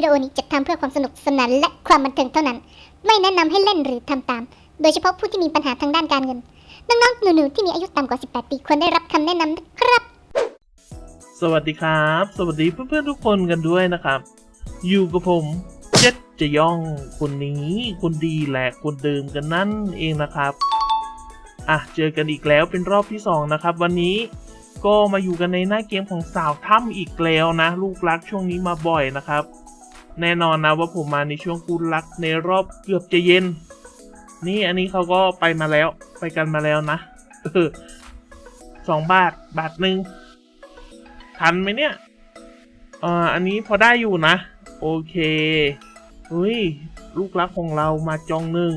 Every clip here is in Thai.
วิดีโอนี้จัดทำเพื่อความสนุกสนานและความบันเทิงเท่านั้น ไม่แนะนำให้เล่นหรือทำตาม โดยเฉพาะผู้ที่มีปัญหาทางด้านการเงิน น้องๆ หนูๆ ที่มีอายุต่ำกว่า 18 ปีควรได้รับคำแนะนำนะครับ สวัสดีครับ สวัสดีเพื่อนๆทุกคนกันด้วยนะครับ อยู่กับผมเจ็ดจะย่องคนนี้คนดีแหละคนเดิมกันนั่นเองนะครับอะเจอกันอีกแล้วเป็นรอบที่สองนะครับ วันนี้ก็มาอยู่กันในหน้าเกมของสาวถ้ำอีกแล้วนะ ลูกรักช่วงนี้มาบ่อยนะครับ แน่นอนนะว่าผมมาในช่วงกูรักในรอบเกือบจะเย็น นี่อันนี้เขาก็ไปมาแล้วไปกันมาแล้วนะสองบาทบาทหนึ่งทันไหมเนี่ยอ่าอันนี้พอได้อยู่นะ โอเคเฮ้ยลูกรักของเรามาจองหนึ่ง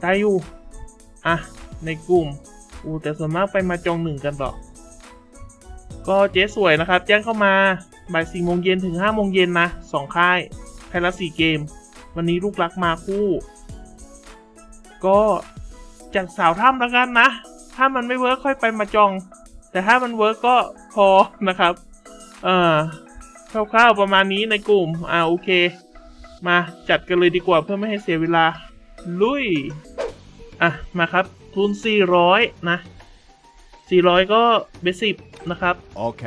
ได้อยู่อะในกลุ่มอูแต่ส่วนมากไปมาจองหนึ่งกันต่อก็เจ๊สวยนะครับ แจ้งเข้ามา บ่ายสี่โมงเย็นถึงห้าโมงเย็นนะสองค่ายแพ้ละสี่เกม วันนี้ลูกรักมาคู่ ก็จัดสาวถ้ำแล้วกันนะ ถ้ามันไม่เวิร์คค่อยไปมาจอง แต่ถ้ามันเวิร์กก็พอนะครับ เอ่อคร่าวๆประมาณนี้ในกลุ่ม อ่าโอเค มาจัดกันเลยดีกว่าเพื่อไม่ให้เสียเวลา ลุย อะ มาครับ ทุน 400 นะ 400 ก็เบสิบนะครับ โอเค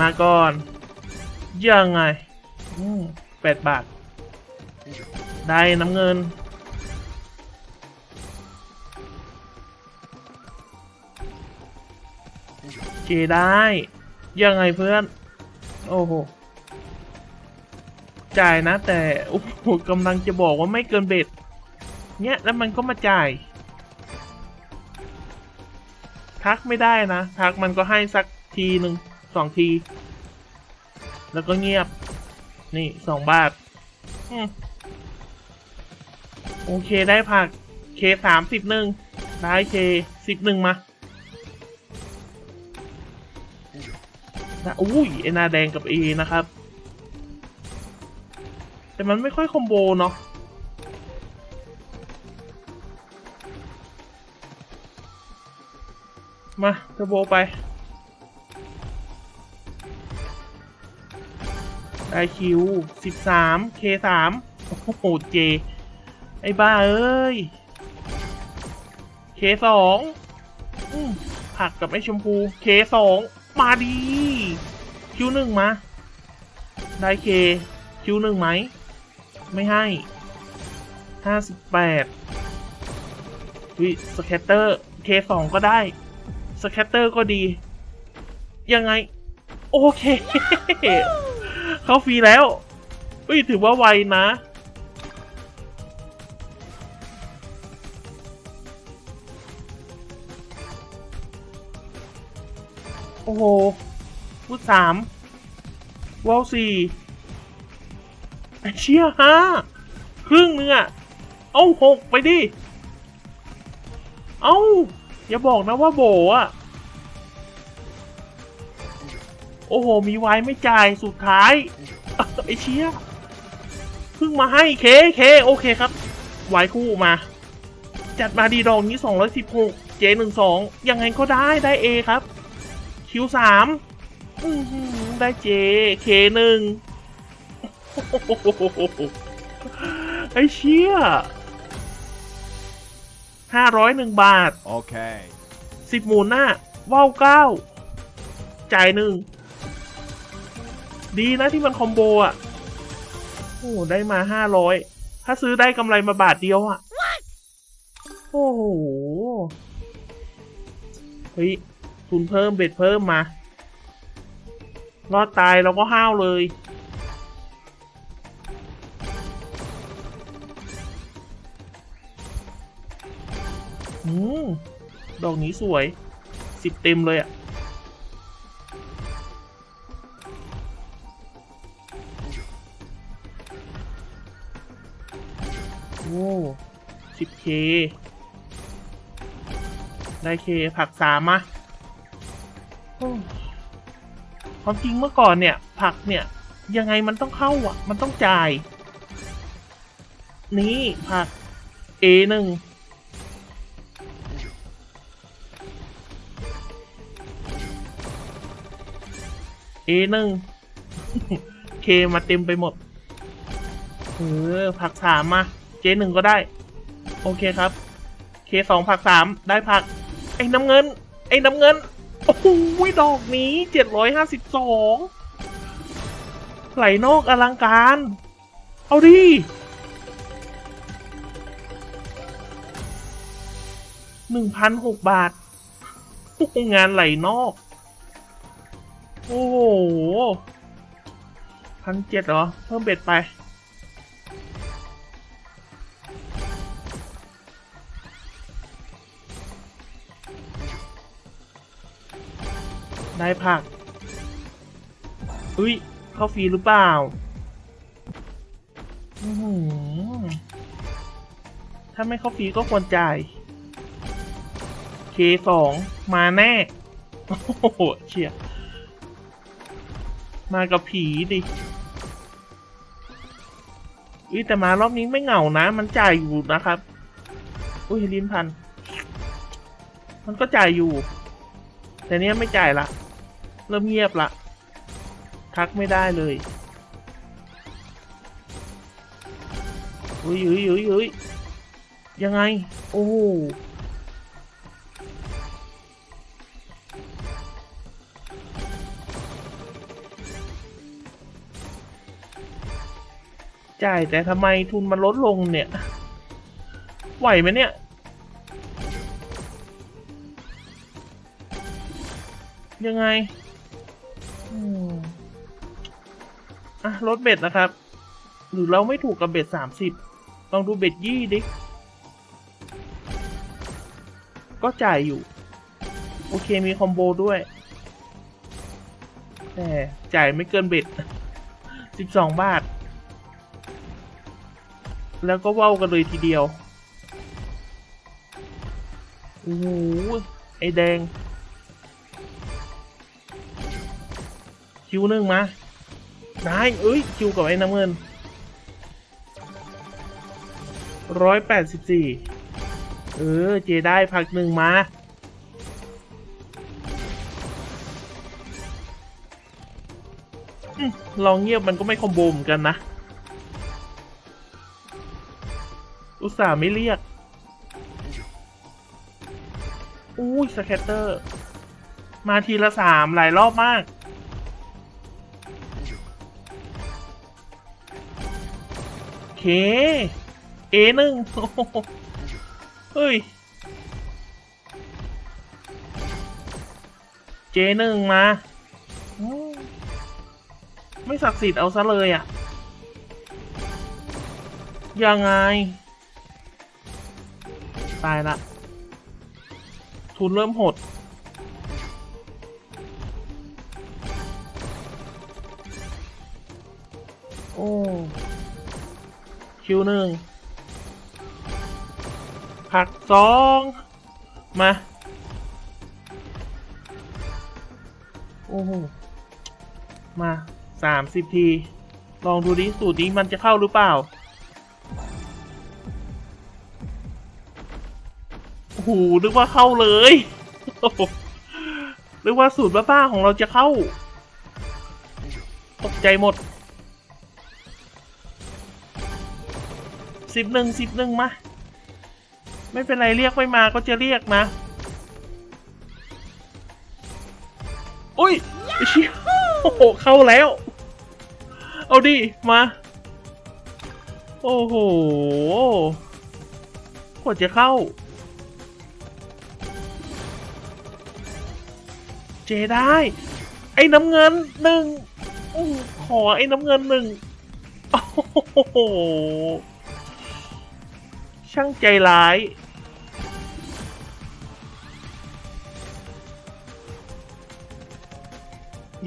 มาก่อน ยังไงอืมแปดบาท ได้น้ำเงิน เจได้ ยังไงเพื่อน โอ้โห จ่ายนะแต่ โอ้โหกำลังจะบอกว่าไม่เกินเบ็ด เนี่ยแล้วมันก็มาจ่าย ทักไม่ได้นะ ทักมันก็ให้สักทีหนึ่ง สองที แล้วก็เงียบ นี่สองบาท โอเคได้ผักเคสามสิบหนึ่งได้เคสิบหนึ่งมานะอุ้ยไอนาแดงกับเอนะครับ แต่มันไม่ค่อยคอมโบเนาะมาเทอร์โบไป ได้คิวสิบสามเคสามโอ้โหเจ ไอ้บ้าเอ้ยเคสองอืมผักกับไอ้ชมพูเคสองมาดีคิวหนึ่งมา ได้เคคิวหนึ่งไหม ไม่ให้ห้าสิบแปดวิสแคตเตอร์เคสองก็ได้ สแคตเตอร์ก็ดี ยังไง โอเค เข้าฟรีแล้วเฮ้ยถือว่าไวนะโอ้โหพูดสามว้าวสี่ไอเชี่ยห้าครึ่งนึงอะเอาหกไปดิ เอาอย่าบอกนะว่าโบอะ โอ้โห มีไว้ไม่จ่ายสุดท้าย ไอเชี่ยเพิ่งมาให้เคเคโอเคครับ ไว้คู่มา จัดมาดีดองนี้ 216 เจหนึ่งสองยังไงก็ได้ได้เอครับ คิวสามอื้อหือได้เจเคหนึ่งไอเชี่ยห้าร้อยหนึ่งบาท Okay. สิบหมูลหน้าว่าวเก้าจ่ายหนึ่ง ดีนะที่มันคอมโบอะ โอ้ได้มาห้าร้อยถ้าซื้อได้กำไรมาบาทเดียวอะ โอ้โห เฮ้ยทุนเพิ่มเบ็ดเพิ่มมา รอดตายเราก็ห้าวเลย อืม ดอกนี้สวย สิบเต็มเลยอะ เค ได้เคผักสามมาโอ้ความจริงเมื่อก่อนเนี่ย ผักเนี่ย ยังไงมันต้องเข้าอะ มันต้องจ่าย นี่ผัก A หนึ่งอ A หนึ่ง K มาเต็มไปหมด เออผักสามมา J หนึ่งก็ได้ โอเคครับ K สองผักสามได้ผัก ไอ้น้ำเงิน ไอ้น้ำเงิน โอ้โหดอกนี้เจ็ดร้อยห้าสิบสองไหลนอกอลังการ เอาดิหนึ่งพันหกบาทโอ้โหงานไหลนอก โอ้โหพันเจ็ดเหรอ เพิ่มเบ็ดไป ได้ผัก อุ้ย เข้าฟรีหรือเปล่าถ้าไม่เข้าฟรีก็ควรจ่าย เคสองมาแน่ โอ้โหเชียมากับผีดิอุ้ยแต่มารอบนี้ไม่เหงานะ มันจ่ายอยู่นะครับ อุ้ยลิ้นพัน มันก็จ่ายอยู่ แต่เนี้ยไม่จ่ายละ เริ่มเงียบละ ทักไม่ได้เลยอุ้ยอุ้ยอุ้ยอุ้ยยังไง โอ้จ่ายแต่ทำไมทุนมันลดลงเนี่ย ไหวไหมเนี่ย ยังไง อะลดเบ็ดนะครับ หรือเราไม่ถูกกับเบ็ดสามสิบลองดูเบ็ดยี่ดิ ก็จ่ายอยู่ โอเคมีคอมโบด้วย แต่จ่ายไม่เกินเบ็ดสิบสองบาท แล้วก็เว้ากันเลยทีเดียว โอ้โหไอแดง คิวหนึ่งมาได้เอ้ยคิวกับไอ้น้ำเงินร้อยแปดสิบสี่เออ เจได้พักหนึ่งมา ลองเงียบมันก็ไม่คอมโบเหมือนกันนะ อุตส่าห์ไม่เรียก อุ้ยสแคตเตอร์ มาทีละสามหลายรอบมาก เค เอหนึ่งเฮ้ย เจหนึ่งมา ไม่ศักดิ์สิทธิ์เอาซะเลยอะ ยังไง ตายละ ทุนเริ่มหดโอ้ คิวหนึ่งผักสองมา โอ้โห มาสามสิบที ลองดูดิสูตรนี้มันจะเข้าหรือเปล่า โอ้โห นึกว่าเข้าเลยนึกว่าสูตรบ้าๆของเราจะเข้า ตกใจหมด สิบหนึ่งสิบหนึ่งมา ไม่เป็นไรเรียกไม่มาก็จะเรียกนะ อุ้ยไอ้เชี่ยโอ้โหเข้าแล้ว เอาดิ มา โอ้โหกว่าจะเข้า เจได้ ไอ้น้ำเงินหนึ่งอขอไอ้น้ำเงินหนึ่งโอ้โห ช่างใจร้าย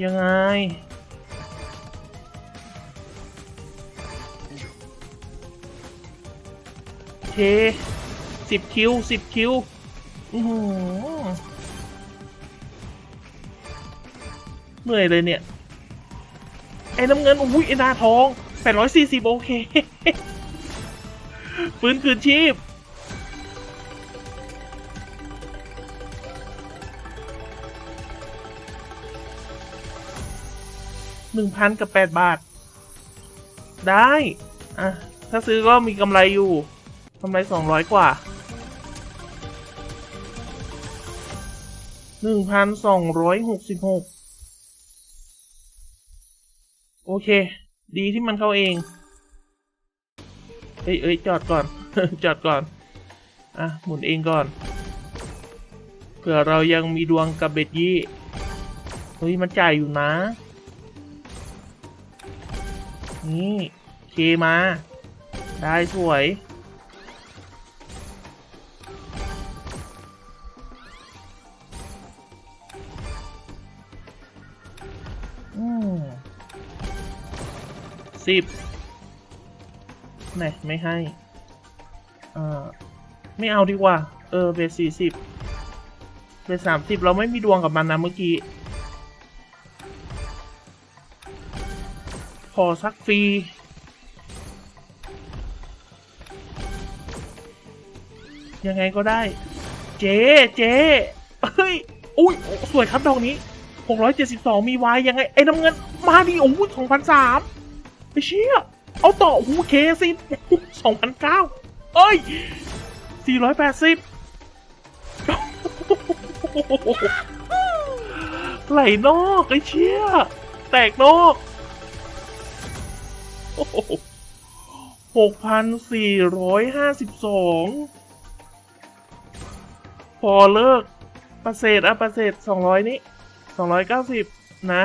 ยังไง เคสิบคิวสิบคิวอือหือเหนื่อยเลยเนี่ย ไอ้น้ำเงินอุ้ยไอ้หนาทองแปดร้อยสี่สิบโอเค ฟื้นคืนชีพ หนึ่งพันกับแปดบาท ได้ อะ ถ้าซื้อก็มีกำไรอยู่กำไรสองร้อยกว่าหนึ่งพันสองร้อยหกสิบหกโอเค ดีที่มันเข้าเอง เอ้ยเอ้ยจอดก่อน จอดก่อน อะ หมุนเองก่อน เผื่อเรายังมีดวงกับเบ็ดยี่ เฮ้ย มันจ่ายอยู่นะ นี่เคมา ได้สวย อืมสิบ ไหนไม่ให้ เออไม่เอาดีกว่า เออเบสสี่สิบเบสสามสิบเราไม่มีดวงกับมันนะเมื่อกี้ขอสักฟรียังไงก็ได้ เจ๊เจ๊เฮ้ย อุ้ย สวยครับดอกนี้ 672 มีวายยังไง ไอ้น้ำเงิน มาดิโอ้ย2,003ไปเชี่ย เอาต่อโอเคสิ2,009เก้าเอ้ย480ไหลนอกไอ้เชี่ย แตกนอกหกพันสี่ร้อยห้าสิบสองพอเลิกประเศษอะประเศษสองร้อยนี้สองร้อยเก้าสิบนะ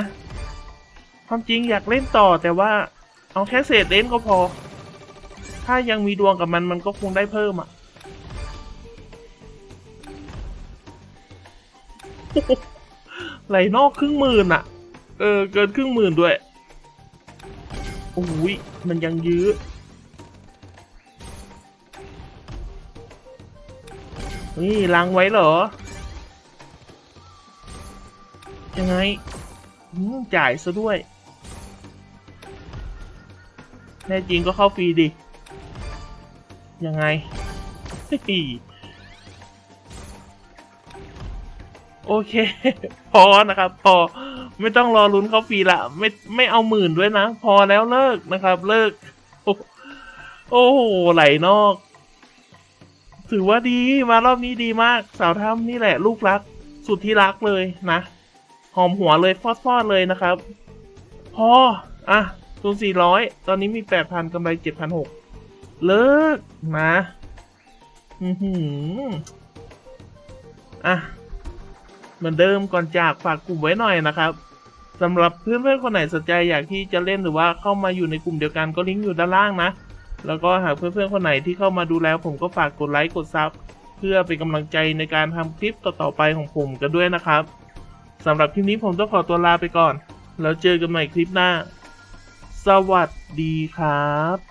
ความจริงอยากเล่นต่อแต่ว่า เอาแค่เศษเล่นก็พอ ถ้ายังมีดวงกับมันมันก็คงได้เพิ่มอะไหลนอกครึ่งหมื่นอะเออ เกินครึ่งหมื่นด้วยโอ้ยมันยังยื้อนี่ล้างไว้เหรอ ยังไงอืมจ่ายซะด้วย แน่จริงก็เข้าฟรีดิ ยังไงโอเค พอนะครับ พอไม่ต้องรอลุ้นเข้าฟรีละ ไม่ไม่เอาหมื่นด้วยนะ พอแล้วเลิกนะครับ เลิกโอ้โอ้โหไหลนอก ถือว่าดีมารอบนี้ดีมาก สาวถ้ำนี่แหละ ลูกรัก สุดที่รักเลยนะ หอมหัวเลยฟอดๆเลยนะครับ พอ อะ ทุนสี่ร้อยตอนนี้มีแปดพันกำไรเจ็ดพันหกเลิกนะอือหืออะ เหมือนเดิมก่อนจากฝากกลุ่มไว้หน่อยนะครับสำหรับเพื่อนๆคนไหนสนใจอยากที่จะเล่นหรือว่าเข้ามาอยู่ในกลุ่มเดียวกันก็ลิงก์อยู่ด้านล่างนะ แล้วก็หากเพื่อนๆคนไหนที่เข้ามาดูแล้ว ผมก็ฝากกดไลค์กดซับเพื่อเป็นกำลังใจในการทำคลิปต่อๆไปของผมกันด้วยนะครับสำหรับคลิปนี้ผมต้องขอตัวลาไปก่อน แล้วเจอกันใหม่คลิปหน้า สวัสดีครับ